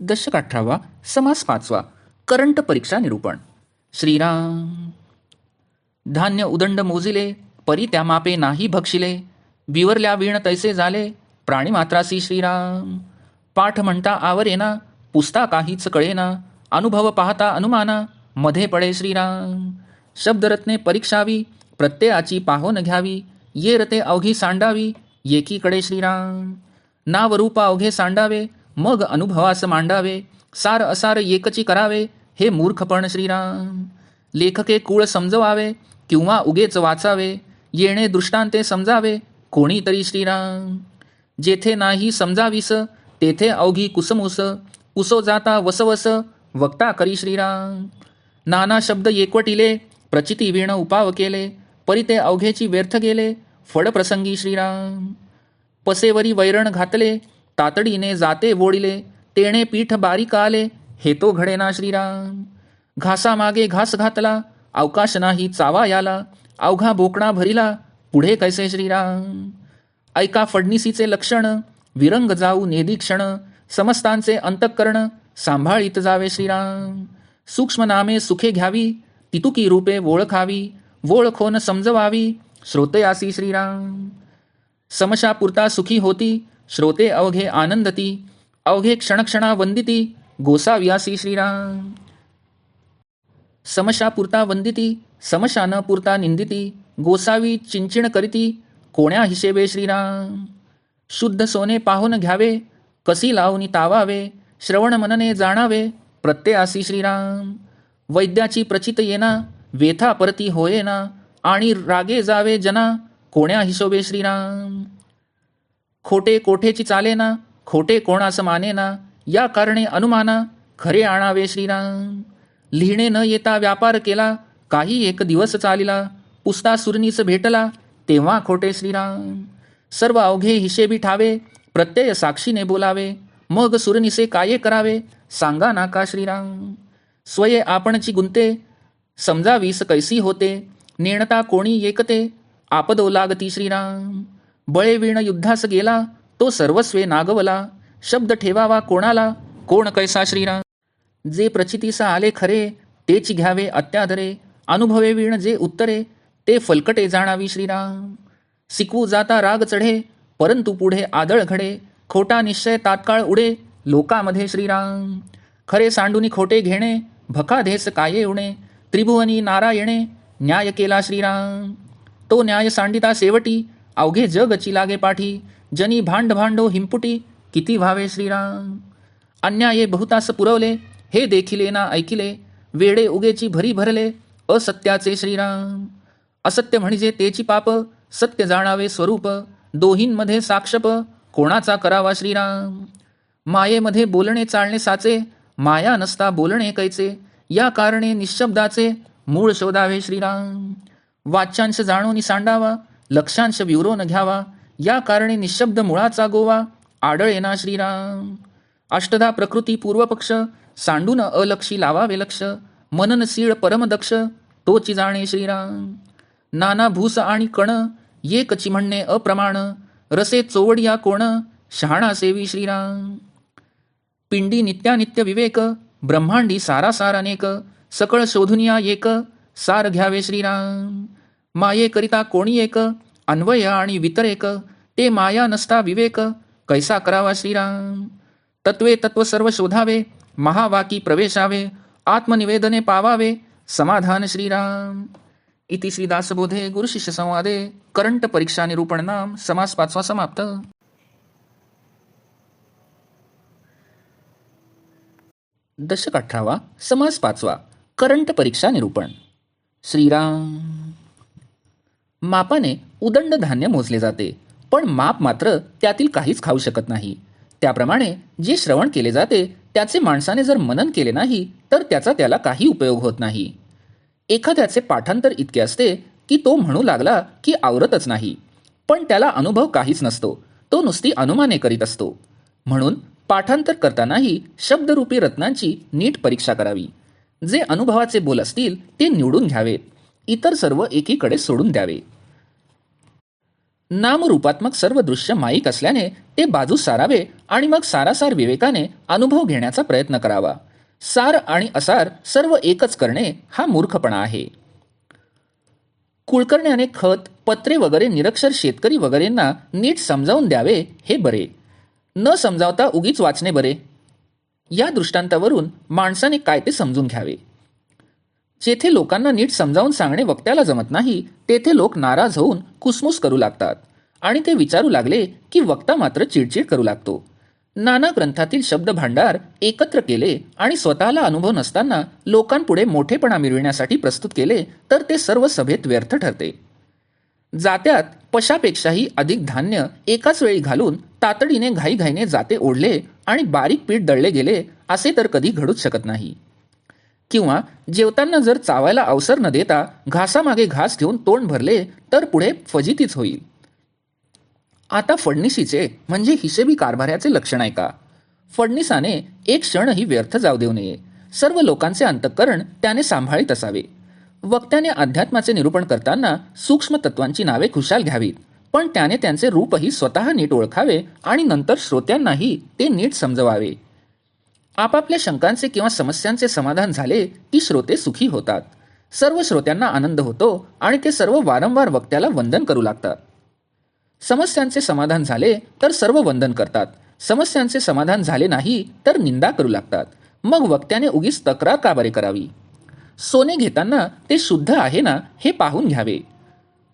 दशक अठरावा समास पाचवा करंट परीक्षा निरूपण. श्रीराम. धान्य उदंड मोजिले परी त्या मापे नाही भक्षिले विवरल्या वीण तैसे झाले प्राणीमात्रासी श्रीराम. पाठ म्हणता आवरेना पुसता काहीच कळेना अनुभव पाहता अनुमाना मध्ये पडे श्रीराम. शब्दरत्ने परीक्षावी प्रत्ययाची पाहोन घ्यावी ये रते अवघी सांडावी एकीकडे श्रीराम. नाव रूप अवघे सांडावे मग अनुभवास मांडावे सार असार एकची करावे हे मूर्खपण श्रीराम. लेखके कुळ समजवावे किंवा उगेच वाचावे येणे दृष्टांते समजावे कोणीतरी श्रीराम. जेथे नाही समजावीस तेथे अवघी कुसमुस उसो जाता वसवस वक्ता करी श्रीराम. नाना शब्द एकवटिले प्रचिती वीण उपाव केले परी ते अवघेची व्यर्थ गेले फडप्रसंगी श्रीराम. पसेवरी वैरण घातले तातडीने जाते वोडिले तेणे पीठ बारीक आले हे तो घडेना श्रीराम. घासामागे घास घातला अवकाश नाही चावा याला अवघा बोकणा भरिला पुढे कैसे श्रीराम? ऐका फडणीसीचे लक्षण विरंग जाऊ नेदीक्षण समस्तांचे अंतःकरण सांभाळीत जावे श्रीराम. सूक्ष्म नामे सुखे घ्यावी तितुकी रूपे ओळखावी ओळखोन समजवावी श्रोतयासी श्रीराम. समशापुरता सुखी होती श्रोते अवघे आनंदती अवघे क्षणक्षणा वंदिती गोसाव्यासी श्रीराम. समशापुरता वंदिती समशा न पुरता निंदिती गोसावी चिंचिण करीती कोण्या हिशेबे श्रीराम? शुद्ध सोने पाहून घ्यावे कसी लावून तावावे श्रवण मनने जाणावे प्रत्ययासी श्रीराम. वैद्याची प्रचित येना वेथा परती होयेना आणि रागे जावे जना कोण्या हिशोबे श्रीराम? खोटे कोठेची चालेना खोटे कोणास मानेना या कारणे अनुमाना खरे आणावे श्रीराम. लिहिणे न येता व्यापार केला काही एक दिवस चालिला पुस्ता सुरनीस भेटला तेव्हा खोटे श्रीराम. सर्व अवघे हिशेबी ठावे प्रत्यय साक्षीने बोलावे मग सुरनिसे काय करावे सांगा ना का श्रीराम. स्वये आपणची गुंते समजावीस कैसी होते नेणता कोणी एकते आपदो लागती श्रीराम. बळेवीण युद्धास गेला तो सर्वस्वे नागवला. शब्द ठेवावा कोणाला? कोण कैसा श्रीराम जे प्रचितीसा आले खरे तेच घ्यावे अत्यादरे अनुभवे वीण जे उत्तरे ते फलकटे जाणावी श्रीराम शिकवू जाता राग चढे परंतु पुढे आदळ घडे. खोटा निश्चय तात्काळ उडे लोकामध्ये श्रीराम खरे सांडूनी खोटे घेणे भकाधेस काये उणे. त्रिभुवनी नारायणे न्याय केला श्रीराम तो न्याय सांडिता शेवटी अवघे जगची लागे पाठी जनी भांड भांडो हिंपुटी किती व्हावे श्रीराम? अन्याये बहुतास पुरवले हे देखिले ना ऐकिले वेडे उगेची भरी भरले असत्याचे श्रीराम. असत्य म्हणजे तेची पाप सत्य जाणावे स्वरूप दोहींमध्ये साक्षप कोणाचा करावा श्रीराम? मायेमध्ये बोलणे चालणे साचे माया नसता बोलणे कैचे या कारणे निशब्दाचे मूळ शोधावे श्रीराम. वाच्यांश जाणून सांडावा लक्षांश विवरून घ्यावा. या कारणे निशब्द मुळाचा गोवा आडळ येना श्रीराम. अष्टधा प्रकृती पूर्वपक्ष. सांडून अलक्षी लावावे लक्ष. मननशीळ परमदक्ष तोची जाणे श्रीराम. नाना भूस आणि कण. एकची म्हणणे अप्रमाण. रसे चोवडिया कोण. शहाणा सेवी श्रीराम. पिंडी नित्यानित्य विवेक. ब्रह्मांडी सारासार अनेक. सकळ शोधुनिया एक. सार घ्यावे श्रीराम. मायेकरिता कोणी एक? अन्वय आणि वितरेक? ते माया नसता विवेक? कैसा करावा श्रीराम? तत्वे तत्व सर्व शोधावे महावाकी प्रवेशावे आत्मनिवेदने पावावे समाधान श्रीराम. इति श्रीदासबोधे गुरुशिष्य संवादे करंट परीक्षा निरूपण नाम समास पाचवा समाप्त. दशक अठरावा समास पाचवा करंट परीक्षा निरूपण. श्रीराम. मापाने उदंड धान्य मोजले जाते पण माप मात्र त्यातील काहीच खाऊ शकत नाही. त्याप्रमाणे जे श्रवण केले जाते त्याचे माणसाने जर मनन केले नाही तर त्याचा त्याला काही उपयोग होत नाही. एखाद्याचे पाठांतर इतके असते की तो म्हणू लागला की आवरतच नाही. पण त्याला अनुभव काहीच नसतो तो नुसती अनुमाने करीत असतो. म्हणून पाठांतर करतानाही शब्दरूपी रत्नांची नीट परीक्षा करावी. जे अनुभवाचे बोल असतील ते निवडून घ्यावेत. इतर सर्व एकीकडे सोडून द्यावे. नामरूपात्मक सर्व दृश्य माईक असल्याने ते बाजू सारावे आणि मग सारासार विवेकाने अनुभव घेण्याचा प्रयत्न करावा. सार आणि असार सर्व एकच करणे हा मूर्खपणा आहे. कुलकर्ण्याने खत पत्रे वगैरे निरक्षर शेतकरी वगैरेंना नीट समजावून द्यावे हे बरे. न समजावता उगीच वाचणे बरे. या दृष्टांतावरून माणसाने काय ते समजून घ्यावे. जेथे लोकांना नीट समजावून सांगणे वक्त्याला जमत नाही तेथे लोक नाराज होऊन कुसमुस करू लागतात. आणि ते विचारू लागले की वक्ता मात्र चिडचिड करू लागतो. नाना ग्रंथातील शब्द भांडार एकत्र केले आणि स्वतःला अनुभव नसताना लोकांपुढे मोठेपणा मिळविण्यासाठी प्रस्तुत केले तर ते सर्व सभेत व्यर्थ ठरते. जात्यात पशापेक्षाही अधिक धान्य एकाच वेळी घालून तातडीने घाईघाईने जाते ओढले आणि बारीक पीठ दळले गेले असे तर कधी घडूच शकत नाही. किंवा जेवताना जर चावायला अवसर न देता घासामागे घास घेऊन तोंड भरले तर पुढे फजितीच होईल. आता फडणीसीचे म्हणजे हिशेबी कारभाऱ्याचे लक्षण आहे का? फडणीसाने एक क्षणही व्यर्थ जाऊ देऊ नये. सर्व लोकांचे अंतःकरण त्याने सांभाळीत असावे. वक्त्याने अध्यात्माचे निरूपण करताना सूक्ष्म तत्वांची नावे खुशाल घ्यावीत. पण त्याने त्यांचे रूपही स्वतः नीट ओळखावे आणि नंतर श्रोत्यांनाही ते नीट समजवावे. आपापल्या शंकांचे किंवा समस्यांचे समाधान झाले की श्रोते सुखी होतात. सर्व श्रोत्यांना आनंद होतो आणि ते सर्व वारंवार वक्त्याला वंदन करू लागतात. समस्यांचे समाधान झाले तर सर्व वंदन करतात. समस्यांचे समाधान झाले नाही तर निंदा करू लागतात. मग वक्त्याने उगीच तक्रार का बरे करावी? सोने घेताना ते शुद्ध आहे ना हे पाहून घ्यावे.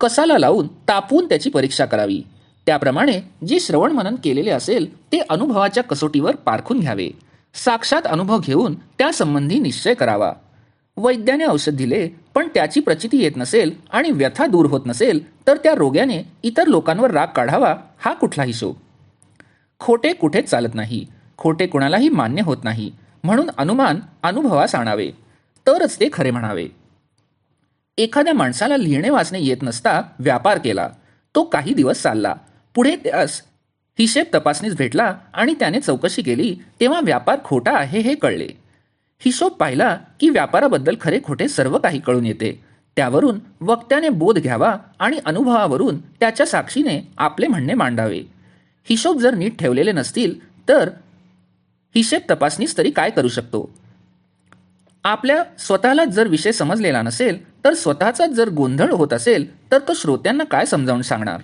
कसाला लावून तापवून त्याची परीक्षा करावी. त्याप्रमाणे जे श्रवण मनन केलेले असेल ते अनुभवाच्या कसोटीवर पारखून घ्यावे. साक्षात अनुभव घेऊन त्यासंबंधी निश्चय करावा. वैद्याने औषध दिले पण त्याची प्रचिती येत नसेल आणि व्यथा दूर होत नसेल तर त्या रोग्याने इतर लोकांवर राग काढावा हा कुठला हिशोब खोटे कुठेच चालत नाही खोटे कुणालाही मान्य होत नाही म्हणून अनुमान अनुभवास आणावे तरच ते खरे म्हणावे. एखाद्या माणसाला लिहिणे वाचणे येत नसता व्यापार केला तो काही दिवस चालला पुढे त्यास हिशेब तपासणीस भेटला आणि त्याने चौकशी केली तेव्हा व्यापार खोटा आहे हे कळले. हिशोब पाहिला की व्यापाराबद्दल खरे खोटे सर्व काही कळून येते. त्यावरून वक्त्याने बोध घ्यावा आणि अनुभवावरून त्याच्या साक्षीने आपले म्हणणे मांडावे. हिशोब जर नीट ठेवलेले नसतील तर हिशेब तपासणीस तरी काय करू शकतो? आपल्या स्वतःलाच जर विषय समजलेला नसेल तर स्वतःचाच जर गोंधळ होत असेल तर तो श्रोत्यांना काय समजावून सांगणार?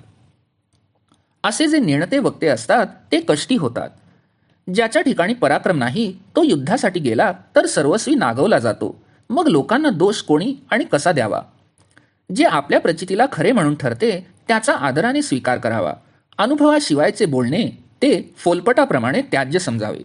असे जे नेणते वक्ते असतात ते कष्टी होतात. ज्याच्या ठिकाणी पराक्रम नाही तो युद्धासाठी गेला तर सर्वस्वी नागवला जातो. मग लोकांना दोष कोणी आणि कसा द्यावा? जे आपल्या प्रचितीला खरे म्हणून ठरते त्याचा आदराने स्वीकार करावा. अनुभवाशिवायचे बोलणे ते फोलपटाप्रमाणे त्याज्य समजावे.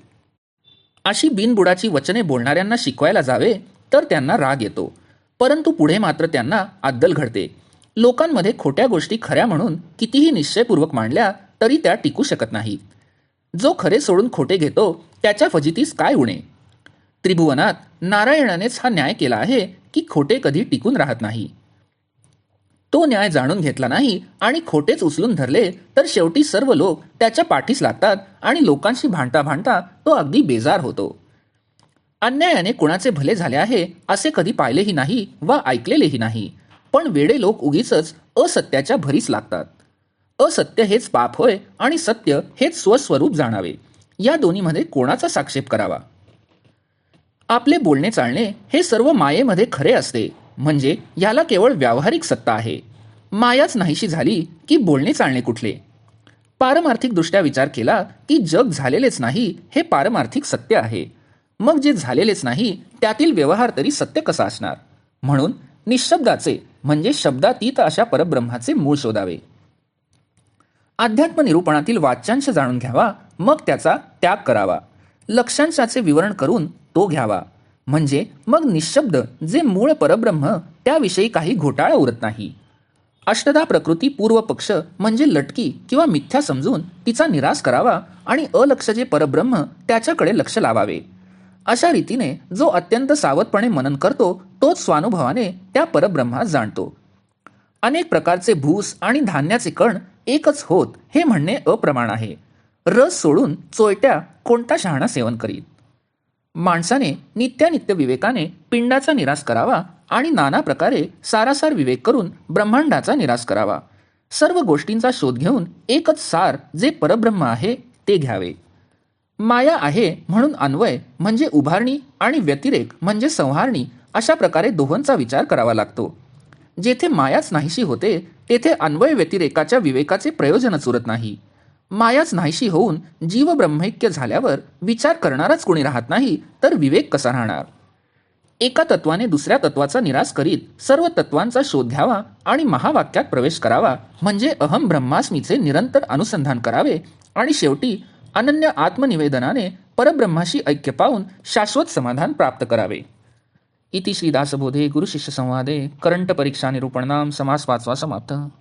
अशी बिनबुडाची वचने बोलणाऱ्यांना शिकवायला जावे तर त्यांना राग येतो. परंतु पुढे मात्र त्यांना अद्दल घडते. लोकांमध्ये खोट्या गोष्टी खऱ्या म्हणून कितीही निश्चयपूर्वक मांडल्या तरी त्या टिकू शकत नाहीत जो खरे सोडून खोटे घेतो त्याच्या फजितीस काय उणे? त्रिभुवनात नारायणानेच हा न्याय केला आहे की खोटे कधी टिकून राहत नाही. तो न्याय जाणून घेतला नाही आणि खोटेच उचलून धरले तर शेवटी सर्व लोक त्याच्या पाठीस लागतात आणि लोकांशी भांडता भांडता तो अगदी बेजार होतो. अन्यायाने कुणाचे भले झाले आहे असे कधी पाहिलेही नाही वा ऐकलेलेही नाही. पण वेडे लोक उगीच असत्याच्या भरीस लागतात. असत्य हेच पाप होय आणि सत्य हेच स्वस्वरूप जाणावे. या दोन्हीमध्ये कोणाचा साक्षेप करावा? आपले बोलणे चालणे हे सर्व मायेमध्ये खरे असते. म्हणजे याला केवळ व्यावहारिक सत्ता आहे. मायाच नाहीशी झाली की बोलणे चालणे कुठले? पारमार्थिकदृष्ट्या विचार केला की जग झालेलेच नाही हे पारमार्थिक सत्य आहे. मग जे झालेलेच नाही त्यातील व्यवहार तरी सत्य कसा असणार? म्हणून निशब्दाचे म्हणजे शब्दातीत अशा परब्रह्माचे मूळ शोधावे. अध्यात्म निरूपणातील वाच्यांश जाणून घ्यावा मग त्याचा त्याग करावा. लक्षांशाचे विवरण करून तो घ्यावा. म्हणजे मग निशब्द जे मूळ परब्रह्म त्याविषयी काही घोटाळा उरत नाही. अष्टदा प्रकृती पूर्व पक्ष म्हणजे लटकी किंवा मिथ्या समजून तिचा निराश करावा आणि अलक्ष जे परब्रह्म त्याच्याकडे लक्ष लावावे. अशा रीतीने जो अत्यंत सावधपणे मनन करतो तोच स्वानुभवाने त्या परब्रह्मास जाणतो. अनेक प्रकारचे भूस आणि धान्याचे कण एकच होत हे म्हणणे अप्रमाण आहे. रस सोडून चोयट्या कोणता शहाणा सेवन करीत? माणसाने नित्यानित्य विवेकाने पिंडाचा निराश करावा आणि नाना प्रकारे सारासार विवेक करून ब्रह्मांडाचा निराश करावा. सर्व गोष्टींचा शोध घेऊन एकच सार जे परब्रह्म आहे ते घ्यावे. माया आहे म्हणून अन्वय म्हणजे उभारणी आणि व्यतिरेक म्हणजे संहारणी अशा प्रकारे दोहोंचा विचार करावा लागतो. जेथे मायाच नाहीशी होते तेथे अन्वय व्यतिरेकाच्या विवेकाचे प्रयोजनच उरत नाही. मायाच नाहीशी होऊन जीव ब्रह्मैक्य झाल्यावर विचार करणाराच कोणी राहत नाही तर विवेक कसा राहणार? एका तत्वाने दुसऱ्या तत्वाचा निराश करीत सर्व तत्वांचा शोध घ्यावा आणि महावाक्यात प्रवेश करावा म्हणजे अहम ब्रह्मास्मीचे निरंतर अनुसंधान करावे आणि शेवटी अनन्य आत्मनिवेदनाने परब्रह्माशी ऐक्य पाहून शाश्वत समाधान प्राप्त करावे. इति श्रीदासबोधे गुरुशिष्य संवादे करंट परीक्षा निरूपणाम समास पाचवा समाप्त.